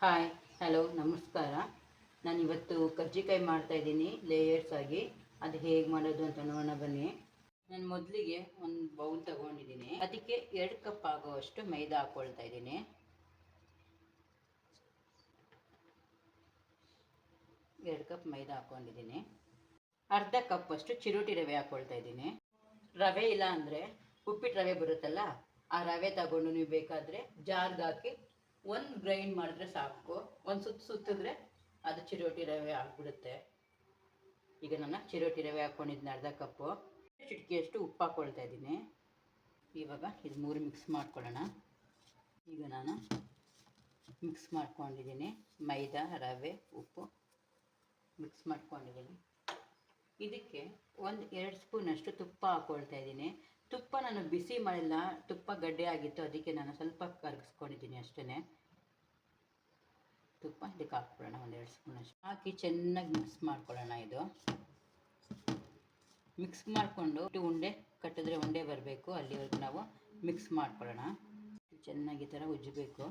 Hi hello ನಮಸ್ಕಾರ. ನಾನು ಇವತ್ತು ಕಜ್ಜಿಕಾಯಿ ಮಾಡ್ತಾ ಇದ್ದೀನಿ ಲೇಯರ್ಸ್ ಆಗಿ. ಅದು ಹೇಗೆ ಮಾಡೋದು ಅಂತ ನೋಡೋಣ ಬನ್ನಿ. ನಾನು ಮೊದಲಿಗೆ ಒಂದು ಬೌಲ್ ತಗೊಂಡಿದ್ದೀನಿ. ಅದಕ್ಕೆ ಎರಡು ಕಪ್ ಆಗುವಷ್ಟು ಮೈದಾ ಹಾಕ್ಕೊಳ್ತಾ ಇದ್ದೀನಿ. ಎರಡು ಕಪ್ ಮೈದಾ ಹಾಕ್ಕೊಂಡಿದ್ದೀನಿ ಅರ್ಧ ಕಪ್ ಅಷ್ಟು ಚಿರೋಟಿ ರವೆ ಹಾಕ್ಕೊಳ್ತಾ ಇದ್ದೀನಿ. ರವೆ ಇಲ್ಲ ಅಂದರೆ ಉಪ್ಪಿಟ್ಟು ರವೆ ಬರುತ್ತಲ್ಲ, ಆ ರವೆ ತಗೊಂಡು ನೀವು ಬೇಕಾದರೆ ಜಾರ್ಗೆ ಹಾಕಿ ಒಂದು ಗ್ರೈಂಡ್ ಮಾಡಿದ್ರೆ ಸಾಕು. ಒಂದು ಸುತ್ತು ಸುತ್ತಿದ್ರೆ ಅದು ಚಿರೋಟಿ ರವೆ ಆಗ್ಬಿಡುತ್ತೆ. ಈಗ ನಾನು ಚಿರೋಟಿ ರವೆ ಹಾಕ್ಕೊಂಡಿದ್ದೀನಿ ಅರ್ಧ ಕಪ್ಪು. ಚಿಟಿಕೆಯಷ್ಟು ಉಪ್ಪು ಹಾಕ್ಕೊಳ್ತಾ ಇದ್ದೀನಿ. ಇವಾಗ ಇದು ಮೂರು ಮಿಕ್ಸ್ ಮಾಡ್ಕೊಳ್ಳೋಣ. ಈಗ ನಾನು ಮಿಕ್ಸ್ ಮಾಡ್ಕೊಂಡಿದ್ದೀನಿ. ಮೈದಾ, ರವೆ, ಉಪ್ಪು ಮಿಕ್ಸ್ ಮಾಡ್ಕೊಂಡಿದ್ದೀನಿ. ಇದಕ್ಕೆ ಒಂದು ಎರಡು ಸ್ಪೂನಷ್ಟು ತುಪ್ಪ ಹಾಕ್ಕೊಳ್ತಾ ಇದ್ದೀನಿ. ತುಪ್ಪ ನಾನು ಬಿಸಿ ಮಾಡಿಲ್ಲ. ತುಪ್ಪ ಗಡ್ಡೆ ಆಗಿತ್ತು. ಅದಕ್ಕೆ ನಾನು ಸ್ವಲ್ಪ ಕರಗಿಸ್ಕೊಂಡಿದ್ದೀನಿ ಅಷ್ಟೇ ತುಪ್ಪ ಇದಕ್ಕೆ ಹಾಕ್ಬಿಡೋಣ ಒಂದೆರಡು ಸ್ಪೂನಷ್ಟು ಹಾಕಿ ಚೆನ್ನಾಗಿ ಮಿಕ್ಸ್ ಮಾಡ್ಕೊಳ್ಳೋಣ ಇದು. ಮಿಕ್ಸ್ ಮಾಡಿಕೊಂಡು ಉಂಡೆ ಕಟ್ಟಿದ್ರೆ ಉಂಡೆ ಬರಬೇಕು, ಅಲ್ಲಿವರೆಗೂ ನಾವು ಮಿಕ್ಸ್ ಮಾಡ್ಕೊಳ್ಳೋಣ. ಚೆನ್ನಾಗಿ ಈ ಥರ ಉಜ್ಜಬೇಕು.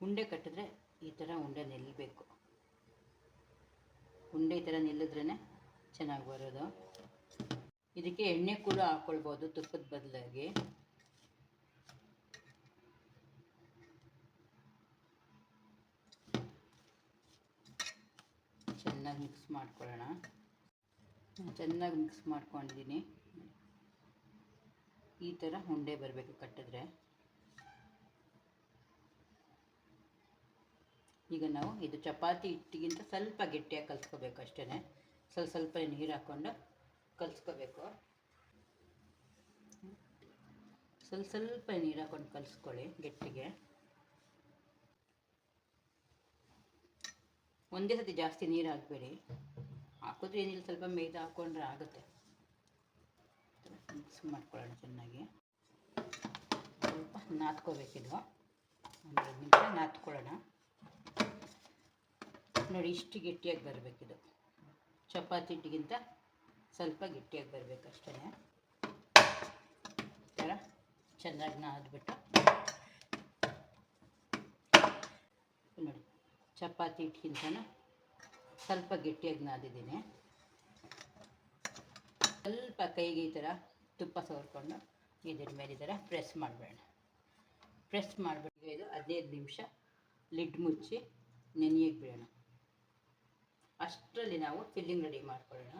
ಉಂಡೆ ಕಟ್ಟಿದ್ರೆ ಈ ಥರ ಉಂಡೆ ನಿಲ್ಲಬೇಕು ಉಂಡೆ ಈ ಥರ ನಿಲ್ಲಿದ್ರೇ ಚೆನ್ನಾಗಿ ಬರೋದು. ಇದಕ್ಕೆ ಎಣ್ಣೆ ಕೂಡ ಹಾಕ್ಕೊಳ್ಬೋದು ತುಪ್ಪದ ಬದಲಾಗಿ. ಚೆನ್ನಾಗಿ ಮಿಕ್ಸ್ ಮಾಡ್ಕೊಳ್ಳೋಣ. ಚೆನ್ನಾಗಿ ಮಿಕ್ಸ್ ಮಾಡ್ಕೊಂಡಿದ್ದೀನಿ. ಈ ಥರ ಉಂಡೆ ಬರಬೇಕು ಕಟ್ಟಿದ್ರೆ. ಈಗ ನಾವು ಇದು ಚಪಾತಿ ಹಿಟ್ಟಿಗಿಂತ ಸ್ವಲ್ಪ ಗಟ್ಟಿಯಾಗಿ ಕಲಿಸ್ಕೋಬೇಕು ಅಷ್ಟೇ ಸ್ವಲ್ಪ ಸ್ವಲ್ಪ ನೀರು ಹಾಕ್ಕೊಂಡು ಕಲಿಸ್ಕೋಬೇಕು. ಸ್ವಲ್ಪ ಸ್ವಲ್ಪ ನೀರು ಹಾಕ್ಕೊಂಡು ಕಲಿಸ್ಕೊಳ್ಳಿ ಗಟ್ಟಿಗೆ. ಒಂದೇ ಸತಿ ಜಾಸ್ತಿ ನೀರು ಹಾಕಬೇಡಿ. ಹಾಕಿದ್ರೆ ಏನಿಲ್ಲ, ಸ್ವಲ್ಪ ಮೈದಾ ಹಾಕ್ಕೊಂಡ್ರೆ ಆಗುತ್ತೆ. ಮಿಕ್ಸ್ ಮಾಡ್ಕೊಳ್ಳೋಣ ಚೆನ್ನಾಗಿ. ಸ್ವಲ್ಪ ನಾದ್ಕೋಬೇಕಿದು ಒಂದು ನಿಮಿಷ ನಾದ್ಕೊಳ್ಳೋಣ ನೋಡಿ, ಇಷ್ಟು ಗಟ್ಟಿಯಾಗಿ ಬರಬೇಕಿದು. ಚಪಾತಿ ಹಿಟ್ಟಿಗಿಂತ ಸ್ವಲ್ಪ ಗಟ್ಟಿಯಾಗಿ ಬರಬೇಕು ಅಷ್ಟೇ ಥರ ಚೆನ್ನಾಗಿ ನಾದ್ಬಿಟ್ಟು. ನೋಡಿ ಚಪಾತಿ ಹಿಟ್ಟಿಗಿಂತನೂ ಸ್ವಲ್ಪ ಗಟ್ಟಿಯಾಗಿ ನಾದಿದ್ದೀನಿ. ಸ್ವಲ್ಪ ಕೈಗೆ ಈ ಥರ ತುಪ್ಪ ಸವರ್ಕೊಂಡು ಇದ್ರ ಮೇಲೆ ಈ ಥರ ಪ್ರೆಸ್ ಮಾಡಬೇಡ ಪ್ರೆಸ್ ಮಾಡಿಬಿಟ್ಟು ಇದು ಹದಿನೈದು ನಿಮಿಷ ಲಿಡ್ ಮುಚ್ಚಿ ನೆನೆಯಕ್ಕೆ ಬಿಡೋಣ. ಅಷ್ಟರಲ್ಲಿ ನಾವು ಫಿಲ್ಲಿಂಗ್ ರೆಡಿ ಮಾಡ್ಕೊಳ್ಳೋಣ.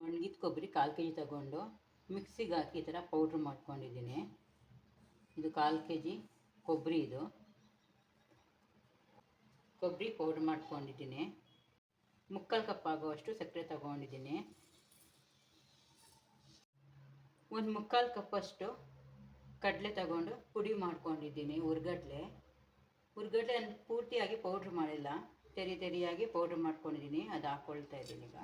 ಒಣಗಿದ ಕೊಬ್ಬರಿ ಕಾಲು ಕೆ ಜಿ ತಗೊಂಡು ಮಿಕ್ಸಿಗೆ ಹಾಕಿ ಈ ಥರ ಪೌಡ್ರ್ ಮಾಡ್ಕೊಂಡಿದ್ದೀನಿ. ಇದು ಕಾಲು ಕೆ ಜಿ ಕೊಬ್ಬರಿ ಇದು. ಕೊಬ್ಬರಿ ಪೌಡ್ರ್ ಮಾಡ್ಕೊಂಡಿದ್ದೀನಿ. ಮುಕ್ಕಾಲು ಕಪ್ ಆಗೋವಷ್ಟು ಸಕ್ಕರೆ ತಗೊಂಡಿದ್ದೀನಿ. ಒಂದು ಮುಕ್ಕಾಲು ಕಪ್ಪಷ್ಟು ಕಡಲೆ ತಗೊಂಡು ಪುಡಿ ಮಾಡ್ಕೊಂಡಿದ್ದೀನಿ ಹುರ್ಗಡ್ಲೆ. ಹುರ್ಗಡ್ಲೆ ಪೂರ್ತಿಯಾಗಿ ಪೌಡ್ರ್ ಮಾಡಿಲ್ಲ. ತೆರಿ ತೆರಿಯಾಗಿ ಪೌಡ್ರ್ ಮಾಡ್ಕೊಂಡಿದ್ದೀನಿ. ಅದು ಹಾಕ್ಕೊಳ್ತಾ ಇದ್ದೀನಿ ಈಗ.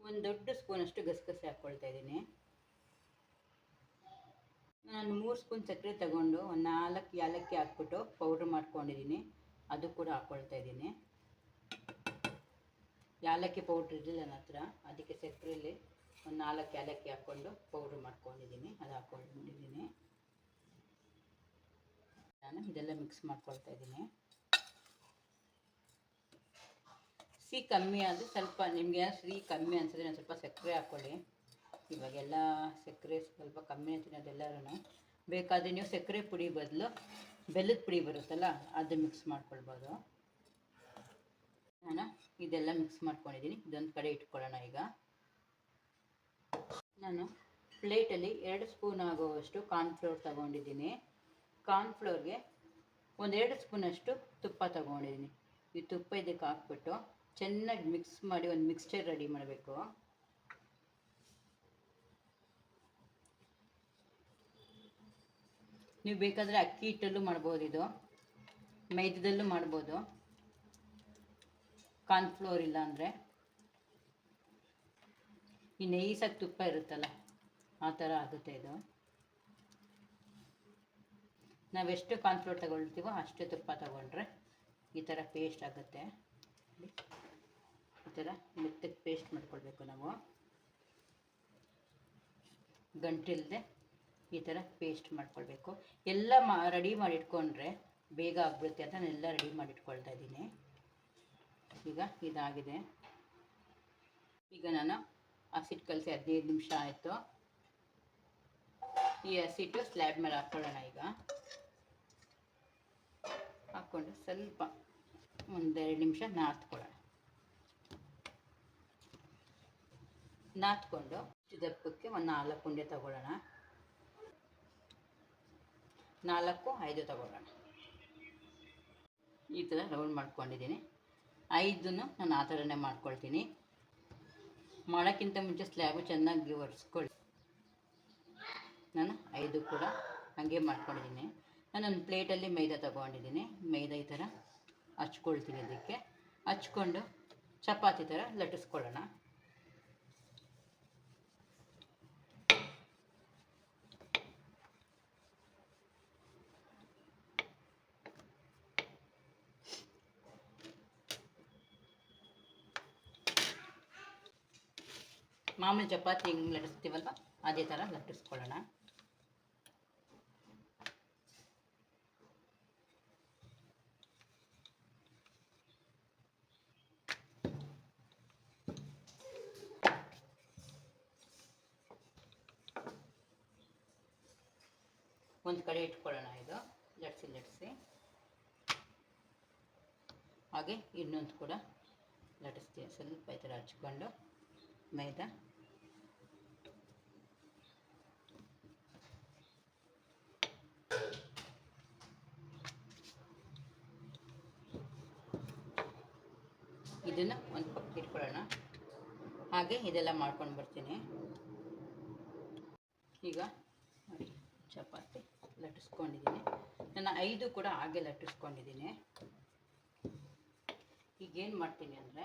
ಒಂದು ದೊಡ್ಡ ಸ್ಪೂನಷ್ಟು ಗಸಗಸೆ ಹಾಕ್ಕೊಳ್ತಾ ಇದ್ದೀನಿ. ನಾನು ಮೂರು ಸ್ಪೂನ್ ಸಕ್ಕರೆ ತಗೊಂಡು ಒಂದು ನಾಲ್ಕು ಏಲಕ್ಕಿ ಹಾಕ್ಬಿಟ್ಟು ಪೌಡ್ರ್ ಮಾಡ್ಕೊಂಡಿದ್ದೀನಿ. ಅದು ಕೂಡ ಹಾಕ್ಕೊಳ್ತಾ ಇದ್ದೀನಿ. ಏಲಕ್ಕಿ ಪೌಡ್ರ್ ಇರಲಿಲ್ಲ ನನ್ನ ಹತ್ರ, ಅದಕ್ಕೆ ಸಕ್ಕರೆಯಲ್ಲಿ ಒಂದು ನಾಲ್ಕು ಏಲಕ್ಕಿ ಹಾಕ್ಕೊಂಡು ಪೌಡ್ರ್ ಮಾಡ್ಕೊಂಡಿದ್ದೀನಿ, ಅದು ಹಾಕ್ಕೊಂಡಿದ್ದೀನಿ. ನಾನು ಇದೆಲ್ಲ ಮಿಕ್ಸ್ ಮಾಡ್ಕೊಳ್ತಾ ಇದ್ದೀನಿ. ಸಿಹಿ ಕಮ್ಮಿ ಆದರೆ ಸ್ವಲ್ಪ ನಿಮಗೆ ಸಿಹಿ ಕಮ್ಮಿ ಅನ್ಸಿದ್ರೆ ನಾನು ಸ್ವಲ್ಪ ಸಕ್ಕರೆ ಹಾಕ್ಕೊಳ್ಳಿ ಇವಾಗೆಲ್ಲ ಸಕ್ಕರೆ ಸ್ವಲ್ಪ ಕಮ್ಮಿ ಅಂತೀನಿ ಅದೆಲ್ಲರೂ ಬೇಕಾದರೆ ನೀವು ಸಕ್ಕರೆ ಪುಡಿ ಬದಲು ಬೆಲ್ಲದ ಪುಡಿ ಬರುತ್ತಲ್ಲ ಅದು ಮಿಕ್ಸ್ ಮಾಡ್ಕೊಳ್ಬೋದು. ನಾನು, ಇದೆಲ್ಲ ಮಿಕ್ಸ್ ಮಾಡ್ಕೊಂಡಿದ್ದೀನಿ. ಇದೊಂದು ಕಡೆ ಇಟ್ಕೊಳ್ಳೋಣ ಈಗ. ನಾನು ಪ್ಲೇಟಲ್ಲಿ ಎರಡು ಸ್ಪೂನ್ ಆಗುವಷ್ಟು ಕಾರ್ನ್ಫ್ಲೋರ್ ತಗೊಂಡಿದ್ದೀನಿ. ಕಾರ್ನ್ಫ್ಲೋರ್ಗೆ ಒಂದೆರಡು ಸ್ಪೂನಷ್ಟು ತುಪ್ಪ ತಗೊಂಡಿದ್ದೀನಿ. ಈ ತುಪ್ಪ ಇದಕ್ಕೆ ಹಾಕ್ಬಿಟ್ಟು ಚೆನ್ನಾಗಿ ಮಿಕ್ಸ್ ಮಾಡಿ ಒಂದು ಮಿಕ್ಸ್ಚರ್ ರೆಡಿ ಮಾಡಬೇಕು. ನೀವು ಬೇಕಾದರೆ ಅಕ್ಕಿ ಹಿಟ್ಟಲ್ಲೂ ಮಾಡ್ಬೋದು ಇದು. ಮೈದದಲ್ಲೂ ಮಾಡ್ಬೋದು. ಕಾರ್ನ್ಫ್ಲೋರ್ ಇಲ್ಲ ಅಂದರೆ. ಈ ನೈಸಾಗಿ ತುಪ್ಪ ಇರುತ್ತಲ್ಲ, ಆ ಥರ ಆಗುತ್ತೆ ಇದು. ನಾವೆಷ್ಟು ಕಾರ್ನ್ಫ್ಲೋರ್ ತಗೊಳ್ತೀವೋ ಅಷ್ಟು ತುಪ್ಪ ತಗೊಂಡ್ರೆ ಈ ಥರ ಪೇಸ್ಟ್ ಆಗುತ್ತೆ. ಈ ಥರ ಮೆತ್ತಗೆ ಪೇಸ್ಟ್ ಮಾಡ್ಕೊಳ್ಬೇಕು ನಾವು. ಗಂಟಿಲ್ಲದೆ ಈ ಥರ ಪೇಸ್ಟ್ ಮಾಡ್ಕೊಳ್ಬೇಕು. ಎಲ್ಲ ಮಾ ರೆಡಿ ಮಾಡಿಟ್ಕೊಂಡ್ರೆ ಬೇಗ ಆಗ್ಬಿಡುತ್ತೆ ಅಂತ ನಾನೆಲ್ಲ ರೆಡಿ ಮಾಡಿಟ್ಕೊಳ್ತಾ ಇದ್ದೀನಿ. ಈಗ ಇದಾಗಿದೆ. ಈಗ ನಾನು ಹಸಿಟ್ಟು ಕಲಸಿ ಹದಿನೈದು ನಿಮಿಷ ಆಯಿತು. ಈ ಹಸಿಟ್ಟು ಸ್ಲ್ಯಾಬ್ ಮೇಲೆ ಹಾಕ್ಕೊಳ್ಳೋಣ ಈಗ. ಹಾಕ್ಕೊಂಡು ಸ್ವಲ್ಪ ಒಂದೆರಡು ನಿಮಿಷ ನಾದ್ಕೊಳ್ಳೋಣ. ನಾರ್ತ್ಕೊಂಡು ದಪ್ಪಕ್ಕೆ ಒಂದು ನಾಲ್ಕು ಉಂಡೆ ತಗೊಳ್ಳೋಣ. ನಾಲ್ಕು, ಐದು ತಗೊಳ್ಳೋಣ ಈ ಥರ ರೌಂಡ್ ಮಾಡ್ಕೊಂಡಿದ್ದೀನಿ. ಐದನ್ನು ನಾನು ಆ ಥರನೇ ಮಾಡ್ಕೊಳ್ತೀನಿ. ಮಾಡೋಕ್ಕಿಂತ ಮುಂಚೆ ಸ್ಲ್ಯಾಬು ಚೆನ್ನಾಗಿ ಒರೆಸ್ಕೊಳ್ಳಿ. ನಾನು ಐದು ಕೂಡ ಹಾಗೆ ಮಾಡ್ಕೊಂಡಿದ್ದೀನಿ. ನಾನು ಒಂದು ಪ್ಲೇಟಲ್ಲಿ ಮೈದಾ ತಗೊಂಡಿದ್ದೀನಿ. ಮೈದಾ ಈ ಥರ ಹಚ್ಕೊಳ್ತೀನಿ ಅದಕ್ಕೆ ಹಚ್ಕೊಂಡು ಚಪಾತಿ ಥರ ಲಟ್ಟಿಸ್ಕೊಳ್ಳೋಣ. ಮಾಮೂಲಿ ಚಪಾತಿ ಹಿಂಗೆ ಲಟ್ಟಿಸ್ತೀವಲ್ವ? ಅದೇ ಥರ ಲಟ್ಟಿಸ್ಕೊಳ್ಳೋಣ. ಒಂದು ಕಡೆ ಇಟ್ಕೊಳ್ಳೋಣ ಇದು ಲಟ್ಸಿ ಲಟ್ಸಿ ಹಾಗೆ ಇನ್ನೊಂದು ಕೂಡ ಲಟ್ಟಿಸ್ತೀವಿ ಸ್ವಲ್ಪ ಈ ಥರ ಹಚ್ಕೊಂಡು, ಮೈದಾ ಇದನ್ನು ಒಂದು ಪಕ್ಕ ಇಟ್ಕೊಳ್ಳೋಣ ಹಾಗೆ ಇದೆಲ್ಲ ಮಾಡ್ಕೊಂಡು ಬರ್ತೀನಿ. ಈಗ ಚಪಾತಿ ಲಟ್ಟಿಸ್ಕೊಂಡಿದ್ದೀನಿ. ನಾನು ಐದು ಕೂಡ ಹಾಗೆ ಲಟ್ಟಿಸ್ಕೊಂಡಿದ್ದೀನಿ. ಈಗೇನು ಮಾಡ್ತೀನಿ ಅಂದರೆ,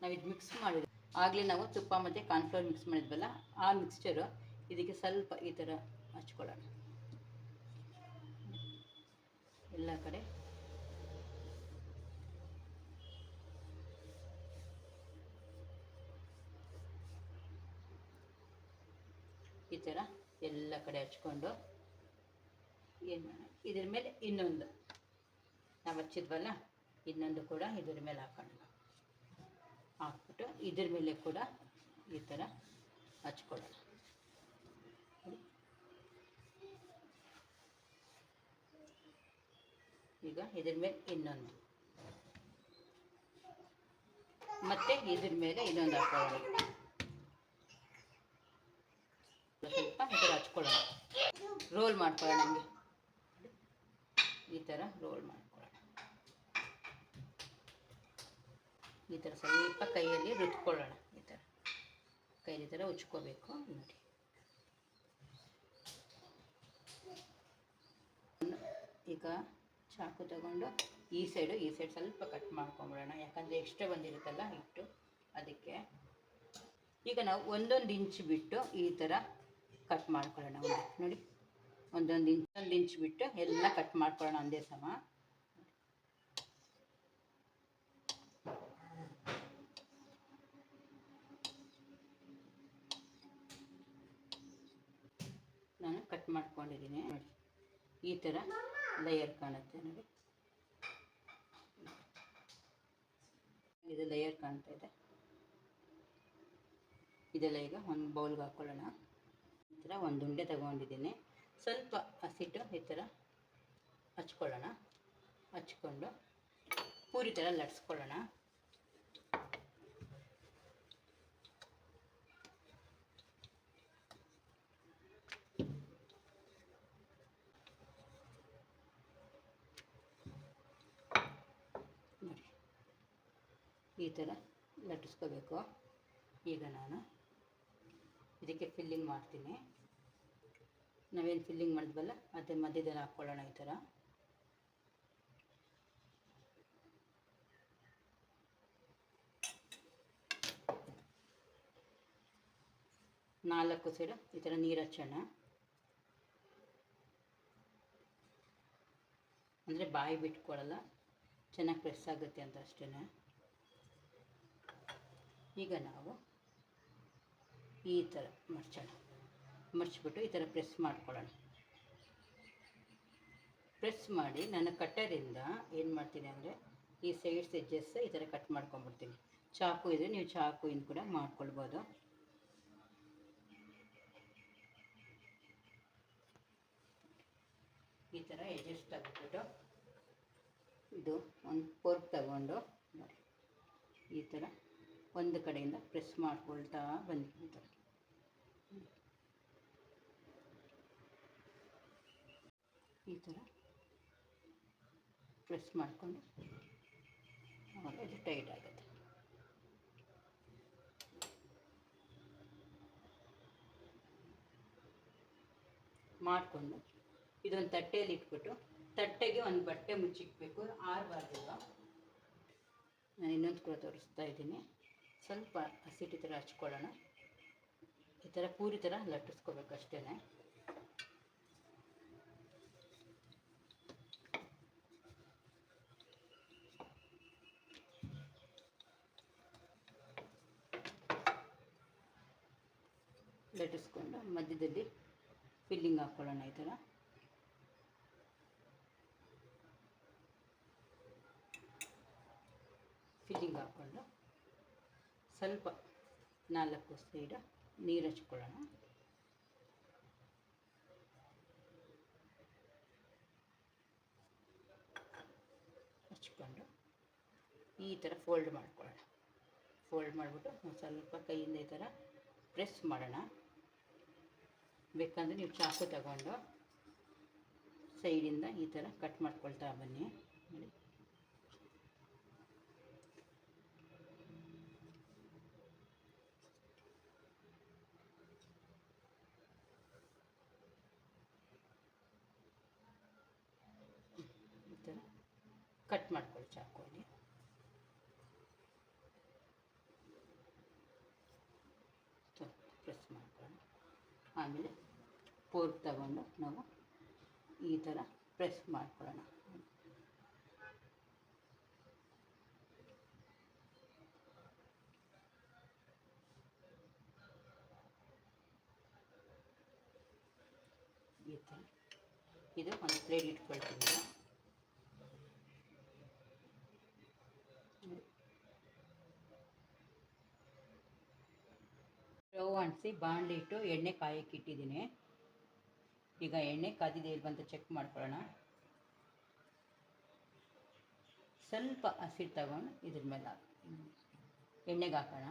ನಾವು ಇದು ಮಿಕ್ಸ್ ಮಾಡಿದ್ವಿ ಆಗಲೇ ನಾವು ತುಪ್ಪ ಮತ್ತು ಕಾರ್ನ್ಫ್ಲೋರ್ ಮಿಕ್ಸ್ ಮಾಡಿದ್ವಲ್ಲ, ಆ ಮಿಕ್ಸ್ಚರು ಇದಕ್ಕೆ ಸ್ವಲ್ಪ ಈ ಥರ ಹಚ್ಕೊಳ್ಳೋಣ. ಎಲ್ಲ ಕಡೆ ಈ ಥರ ಎಲ್ಲ ಕಡೆ ಹಚ್ಕೊಂಡು ಏನು ಇದ್ರ ಮೇಲೆ ಇನ್ನೊಂದು. ನಾವು ಹಚ್ಚಿದ್ವಲ್ಲ, ಇನ್ನೊಂದು ಕೂಡ ಇದ್ರ ಮೇಲೆ ಹಾಕೋಣ. ಹಾಕ್ಬಿಟ್ಟು ಇದ್ರ ಮೇಲೆ ಕೂಡ ಈ ಥರ ಹಚ್ಕೊಳ್ಳೋಣ. ಈಗ ಇದ್ರ ಮೇಲೆ ಇನ್ನೊಂದು. ಮತ್ತೆ ಇದ್ರ ಮೇಲೆ ಇನ್ನೊಂದು ಹಾಕೊಳ್ಳೋಣ. ಸ್ವಲ್ಪ ಈ ಥರ ಹಚ್ಕೊಳ್ಳೋಣ ರೋಲ್ ಮಾಡ್ಕೊಳ್ಳೋಣ ಈ ಥರ ರೋಲ್ ಮಾಡ್ಕೊಳ್ಳೋಣ. ಈ ಥರ ಸ್ವಲ್ಪ ಕೈಯಲ್ಲಿ ರುಚ್ಕೊಳ್ಳೋಣ ಈ ಥರ. ಕೈಲಿ ಥರ ಉಚ್ಕೋಬೇಕು ನೋಡಿ. ಈಗ ಚಾಕು ತಗೊಂಡು ಈ ಸೈಡು, ಈ ಸೈಡ್ ಸ್ವಲ್ಪ ಕಟ್ ಮಾಡ್ಕೊಂಬಿಡೋಣ. ಯಾಕಂದರೆ ಎಕ್ಸ್ಟ್ರಾ ಬಂದಿರುತ್ತಲ್ಲ ಹಿಟ್ಟು. ಅದಕ್ಕೆ ಈಗ ನಾವು ಒಂದೊಂದು ಇಂಚ್ ಬಿಟ್ಟು ಈ ಥರ ಕಟ್ ಮಾಡ್ಕೊಳ್ಳೋಣ ನೋಡಿ, ಒಂದೊಂದು ಇಂಚ್ ಒಂದು ಇಂಚ್ ಬಿಟ್ಟು ಎಲ್ಲ ಕಟ್ ಮಾಡ್ಕೊಳ್ಳೋಣ ಒಂದೇ ಸಮ. ನಾನು ಕಟ್ ಮಾಡ್ಕೊಂಡಿದ್ದೀನಿ. ನೋಡಿ, ಈ ಥರ ಲೇಯರ್ ಕಾಣುತ್ತೆ, ನೋಡಿ. ಇದು ಲೇಯರ್ ಕಾಣ್ತಾ ಇದೆ. ಇದೆಲ್ಲ ಈಗ ಒಂದು ಬೌಲ್ಗೆ ಹಾಕ್ಕೊಳ್ಳೋಣ ಈ ಥರ ಒಂದು ಉಂಡೆ ತಗೊಂಡಿದ್ದೀನಿ. ಸ್ವಲ್ಪ ಹಸಿಟ್ಟು ಈ ಥರ ಹಚ್ಕೊಳ್ಳೋಣ. ಹಚ್ಕೊಂಡು ಪೂರಿ ಥರ ಲಟ್ಸ್ಕೊಳ್ಳೋಣ. ಈ ಥರ ಲಟ್ಟಿಸ್ಕೋಬೇಕು ಈಗ ನಾನು ಇದಕ್ಕೆ ಫಿಲ್ಲಿಂಗ್ ಮಾಡ್ತೀನಿ. ನಾವೇನು ಫಿಲ್ಲಿಂಗ್ ಮಾಡಿದ್ವಲ್ಲ ಅದೇ ಮಧ್ಯದಲ್ಲಿ ಹಾಕ್ಕೊಳ್ಳೋಣ ಈ ಥರ. ನಾಲ್ಕು ಸೈಡು ಈ ಥರ ನೀರು ಹಚ್ಚೋಣ. ಅಂದರೆ ಬಾಯಿ ಬಿಟ್ಕೊಳ್ಳಲ್ಲ, ಚೆನ್ನಾಗಿ ಪ್ರೆಸ್ ಆಗುತ್ತೆ ಅಂತ ಅಷ್ಟೇ ಈಗ ನಾವು ಈ ಥರ ಮಡ್ಚೋಣ ಮರ್ಚಿಬಿಟ್ಟು ಈ ಥರ ಪ್ರೆಸ್ ಮಾಡ್ಕೊಳ್ಳೋಣ. ಪ್ರೆಸ್ ಮಾಡಿ ನಾನು ಕಟ್ಟರಿಂದ ಏನು ಮಾಡ್ತೀನಿ ಅಂದರೆ ಈ ಸೈಡ್ಸ್ ಎಜ್ಜಸ್ ಈ ಥರ ಕಟ್ ಮಾಡ್ಕೊಂಬಿಡ್ತೀನಿ. ಚಾಕು ಇದ್ರೆ ನೀವು ಚಾಕು ಇನ್ನು ಕೂಡ ಮಾಡ್ಕೊಳ್ಬೋದು. ಈ ಥರ ಎಡ್ಜಸ್ಟ್ ತೆಗೆದ್ಬಿಟ್ಟು ಇದು ಒಂದು ಫೋರ್ಕ್ ತಗೊಂಡು ಈ ಥರ ಒಂದು ಕಡೆಯಿಂದ ಪ್ರೆಸ್ ಮಾಡ್ಕೊಳ್ತಾ ಬಂದ್ಬಿಡ್ತಾರೆ. ಈ ಥರ ಪ್ರೆಸ್ ಮಾಡಿಕೊಂಡು ಆವಾಗ ಇದು ಟೈಟ್ ಆಗುತ್ತೆ. ಮಾಡಿಕೊಂಡು ಇದೊಂದು ತಟ್ಟೆಯಲ್ಲಿ ಇಟ್ಬಿಟ್ಟು ತಟ್ಟೆಗೆ ಒಂದು ಬಟ್ಟೆ ಮುಚ್ಚಿಕ್ಬೇಕು, ಆರಬಾರ್ದು ನಾನು ಇನ್ನೊಂದು ಕೂಡ ತೋರಿಸ್ತಾ ಇದ್ದೀನಿ. ಸ್ವಲ್ಪ ಹಸಿಟ್ಟು ಥರ ಹಚ್ಕೊಳ್ಳೋಣ. ಈ ಥರ ಪೂರಿ ಥರ ಲಟ್ಟಿಸ್ಕೋಬೇಕು ಅಷ್ಟೇ ಲಟ್ಟಿಸ್ಕೊಂಡು ಮಧ್ಯದಲ್ಲಿ ಫಿಲ್ಲಿಂಗ್ ಹಾಕ್ಕೊಳ್ಳೋಣ ಈ ಥರ. ಫಿಲ್ಲಿಂಗ್ ಹಾಕ್ಕೊಂಡು ಸ್ವಲ್ಪ ನಾಲ್ಕು ಸೈಡ ನೀರು ಹಚ್ಕೊಳ್ಳೋಣ. ಹಚ್ಕೊಂಡು ಈ ಥರ ಫೋಲ್ಡ್ ಮಾಡ್ಕೊಳ್ಳೋಣ. ಫೋಲ್ಡ್ ಮಾಡಿಬಿಟ್ಟು ಒಂದು ಸ್ವಲ್ಪ ಕೈಯಿಂದ ಈ ಥರ ಪ್ರೆಸ್ ಮಾಡೋಣ. ಬೇಕಂದರೆ ನೀವು ಚಾಕು ತಗೊಂಡು ಸೈಡಿಂದ ಈ ಥರ ಕಟ್ ಮಾಡ್ಕೊಳ್ತಾ ಬನ್ನಿ. ನೋಡಿ ಈ ಥರ ಕಟ್ ಮಾಡ್ಕೊಳ್ಳಿ ಚಾಕುವಲ್ಲಿ ಪ್ರೆಸ್ ಮಾಡ್ಕೊಳ್ಳಿ ಆಮೇಲೆ ಫೋರ್ಕ್ ತಗೊಂಡು ನಾವು ಈ ಥರ ಪ್ರೆಸ್ ಮಾಡ್ಕೊಳ್ಳೋಣ. ಈ ಥರ. ಇದು ಒಂದು ಪ್ಲೇಟ್ ಇಟ್ಕೊಳ್ತೀನಿ. ಅಂಟಿಸಿ ಬಾಣಲಿ ಇಟ್ಟು ಎಣ್ಣೆ ಕಾಯಕ್ಕೆ ಇಟ್ಟಿದ್ದೀನಿ. ಈಗ ಎಣ್ಣೆ ಕಾದಿದೆ ಇಲ್ವಂತ ಚೆಕ್ ಮಾಡ್ಕೊಳ್ಳೋಣ. ಸ್ವಲ್ಪ ಹಸಿರು ತಗೊಂಡು ಇದ್ರ ಮೇಲೆ ಹಾಕಿ ಎಣ್ಣೆಗೆ ಹಾಕೋಣ.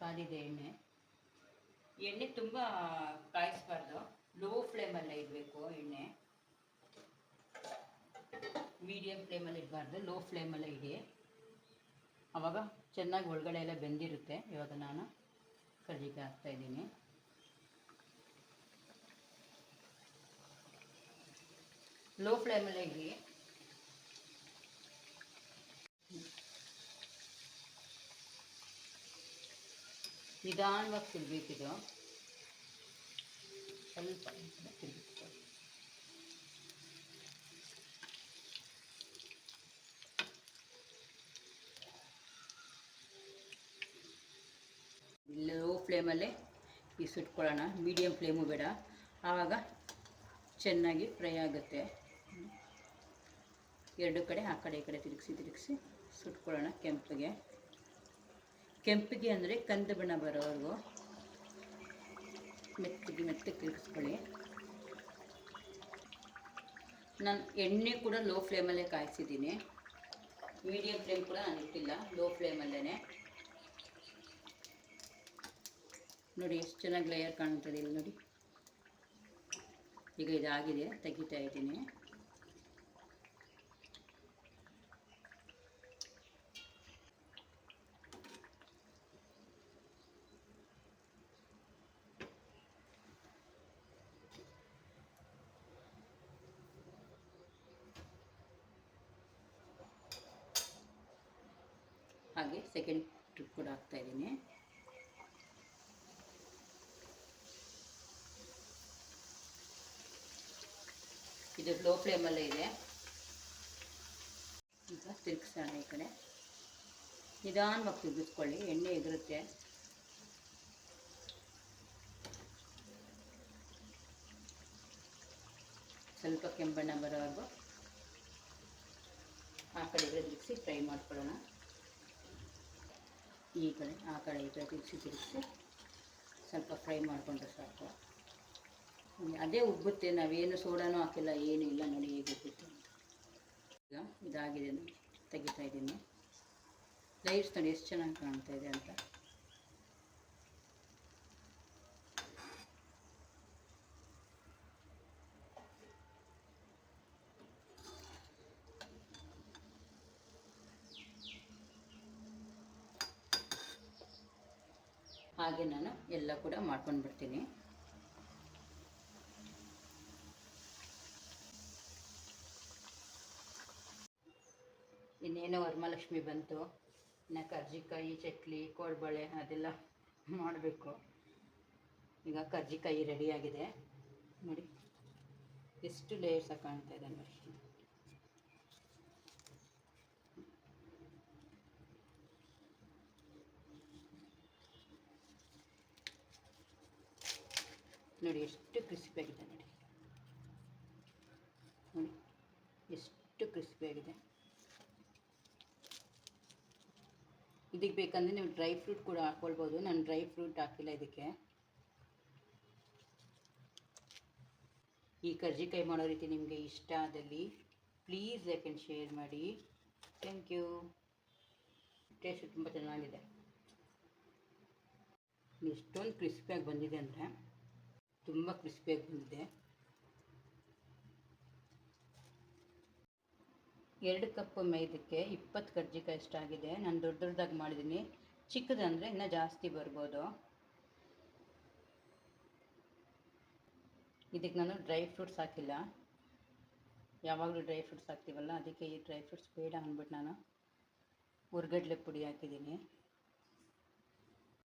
ಕಾದಿದೆ ಎಣ್ಣೆ. ಎಣ್ಣೆ ತುಂಬ ಕಾಯಿಸ್ಬಾರ್ದು. ಲೋ ಫ್ಲೇಮಲ್ಲೇ ಇಡಬೇಕು ಎಣ್ಣೆ. ಮೀಡಿಯಮ್ ಫ್ಲೇಮಲ್ಲಿ ಇಡಬಾರ್ದು. ಲೋ ಫ್ಲೇಮಲ್ಲೇ ಇಡಿ. ಅವಾಗ ಚೆನ್ನಾಗಿ ಒಳಗಡೆ ಎಲ್ಲ ಬೆಂದಿರುತ್ತೆ, ಇವಾಗ ನಾನು. ಕಡ್ಲಿಗೆ ಹಾಕ್ತಾಯಿದ್ದೀನಿ ಲೋ ಫ್ಲೇಮಲ್ಲೇ ಇಡಿ ನಿಧಾನವಾಗಿ ತಿರ್ಬೇಕಿದು ಸ್ವಲ್ಪ ತಿರ್ಗಿಸ್ಕೊಳ್ಳಿ ಲೋ ಫ್ಲೇಮಲ್ಲೇ ಈ ಸುಟ್ಕೊಳ್ಳೋಣ ಮೀಡಿಯಮ್ ಫ್ಲೇಮು ಬೇಡ. ಆವಾಗ ಚೆನ್ನಾಗಿ ಫ್ರೈ ಆಗುತ್ತೆ. ಎರಡು ಕಡೆ, ಆ ಕಡೆ, ಈ ಕಡೆ ತಿರುಗಿಸಿ ತಿರುಗಿಸಿ ಸುಟ್ಕೊಳ್ಳೋಣ ಕೆಂಪಿಗೆ. ಕೆಂಪಿಗೆ ಅಂದರೆ ಕಂದು ಬಣ್ಣ ಬರೋವರೆಗೂ ಮೆತ್ತಗೆ ಮೆತ್ತಗೆ ತಿರುಗಿಸ್ಕೊಳ್ಳಿ. ನಾನು ಎಣ್ಣೆ ಕೂಡ ಲೋ ಫ್ಲೇಮಲ್ಲೇ ಕಾಯಿಸಿದ್ದೀನಿ. ಮೀಡಿಯಮ್ ಫ್ಲೇಮ್ ಕೂಡ ನಾನು ಇಟ್ಟಿಲ್ಲ. ಲೋ ಫ್ಲೇಮಲ್ಲೇ ನೋಡಿ, ಎಷ್ಟು ಚೆನ್ನಾಗಿ ಲೇಯರ್ ಕಾಣ್ತದೆ ಇಲ್ಲಿ ನೋಡಿ. ಈಗ ಇದಾಗಿದೆ, ತೆಗಿತಾ ಇದ್ದೀನಿ. ಹಾಗೆ ಸೆಕೆಂಡ್ ಟ್ರಿಪ್ ಕೂಡ ಹಾಕ್ತಾ ಇದ್ದೀನಿ. ಇದು ಲೋ ಫ್ಲೇಮಲ್ಲೇ ಇದೆ. ಈಗ ತಿರುಗಿಸೋಣ ಈ ಕಡೆ. ನಿಧಾನವಾಗಿ ತಿರುಗಿಸ್ಕೊಳ್ಳಿ, ಎಣ್ಣೆ ಎಗರುತ್ತೆ. ಸ್ವಲ್ಪ ಕೆಂಬಣ್ಣ ಬರೋವರೆಗೂ ಆ ಕಡೆ ಕಡೆ ತಿರುಗಿಸಿ, ಫ್ರೈ ಮಾಡ್ಕೊಳ್ಳೋಣ. ಈ ಕಡೆ, ಆ ಕಡೆ ಈ ಕಡೆ ತಿರುಗಿಸಿ ತಿರುಗಿಸಿ. ಸ್ವಲ್ಪ ಫ್ರೈ ಮಾಡಿಕೊಂಡ್ರೆ ಸಾಕು. ಅದೇ ಉಬ್ಬುತ್ತೆ, ನಾವೇನು ಸೋಡಾನೂ ಹಾಕಿಲ್ಲ, ಏನೂ ಇಲ್ಲ ನೋಡಿ ಹೇಗೆ ಉಬ್ಬುತ್ತೆ ಈಗ ಇದಾಗಿದೆ ನೋಡಿ, ತೆಗಿತಾ ಇದ್ದೀನಿ. ಲೈಟ್ಸ್ ನೋಡಿ ಎಷ್ಟು ಚೆನ್ನಾಗಿ ಕಾಣ್ತಾ ಇದೆ ಅಂತ. ಹಾಗೆ ನಾನು ಎಲ್ಲ ಕೂಡ ಮಾಡ್ಕೊಂಡು ಬಿಡ್ತೀನಿ ಇನ್ನೇನೋ ವರಮಹಾಲಕ್ಷ್ಮಿ ಬಂತು. ಇನ್ನು ಕರ್ಜಿಕಾಯಿ ಚಟ್ಲಿ ಕೋಡ್ಬಳೆ ಅದೆಲ್ಲ ಮಾಡಬೇಕು. ಈಗ ಕರ್ಜಿಕಾಯಿ ರೆಡಿಯಾಗಿದೆ ನೋಡಿ, ಎಷ್ಟು ಲೇಯರ್ಸ್ ಕಾಣ್ತಾ ಇದೆ ನೋಡಿ. ನೋಡಿ, ಎಷ್ಟು ಕ್ರಿಸ್ಪಿ ಆಗಿದೆ ನೋಡಿ. ನೋಡಿ, ಎಷ್ಟು ಕ್ರಿಸ್ಪಿ ಇದಕ್ಕೆ ಬೇಕಂದರೆ ನೀವು ಡ್ರೈ ಫ್ರೂಟ್ ಕೂಡ ಹಾಕ್ಕೊಳ್ಬೋದು ನಾನು ಡ್ರೈ ಫ್ರೂಟ್ ಹಾಕಿಲ್ಲ ಇದಕ್ಕೆ. ಈ ಕರ್ಜಿಕಾಯಿ ಮಾಡೋ ರೀತಿ ನಿಮಗೆ ಇಷ್ಟ ಆದಲ್ಲಿ ಪ್ಲೀಸ್ ಲೈಕ್ ಆ್ಯಂಡ್ ಶೇರ್ ಮಾಡಿ. Thank you. ಟೇಸ್ಟ್ ತುಂಬ ಚೆನ್ನಾಗಿದೆ. ಎಷ್ಟೊಂದು ಕ್ರಿಸ್ಪಿಯಾಗಿ ಬಂದಿದೆ ಅಂದರೆ ತುಂಬ ಕ್ರಿಸ್ಪಿಯಾಗಿ ಬಂದಿದೆ. ಎರಡು ಕಪ್ ಮೈದಕ್ಕೆ ಇಪ್ಪತ್ತು ಕರ್ಜಿಕಾಯಿ ಎಷ್ಟಾಗಿದೆ? ನಾನು ದೊಡ್ಡ ದೊಡ್ಡದಾಗಿ ಮಾಡಿದ್ದೀನಿ ಚಿಕ್ಕದಂದರೆ ಇನ್ನೂ ಜಾಸ್ತಿ ಬರ್ಬೋದು. ಇದಕ್ಕೆ ನಾನು ಡ್ರೈ ಫ್ರೂಟ್ಸ್ ಹಾಕಿಲ್ಲ. ಯಾವಾಗಲೂ ಡ್ರೈ ಫ್ರೂಟ್ಸ್ ಹಾಕ್ತೀವಲ್ಲ, ಅದಕ್ಕೆ ಈ ಡ್ರೈ ಫ್ರೂಟ್ಸ್ ಬೇಡ ಅಂದ್ಬಿಟ್ಟು ನಾನು. ಹುರ್ಗಡ್ಲೆ ಪುಡಿ ಹಾಕಿದ್ದೀನಿ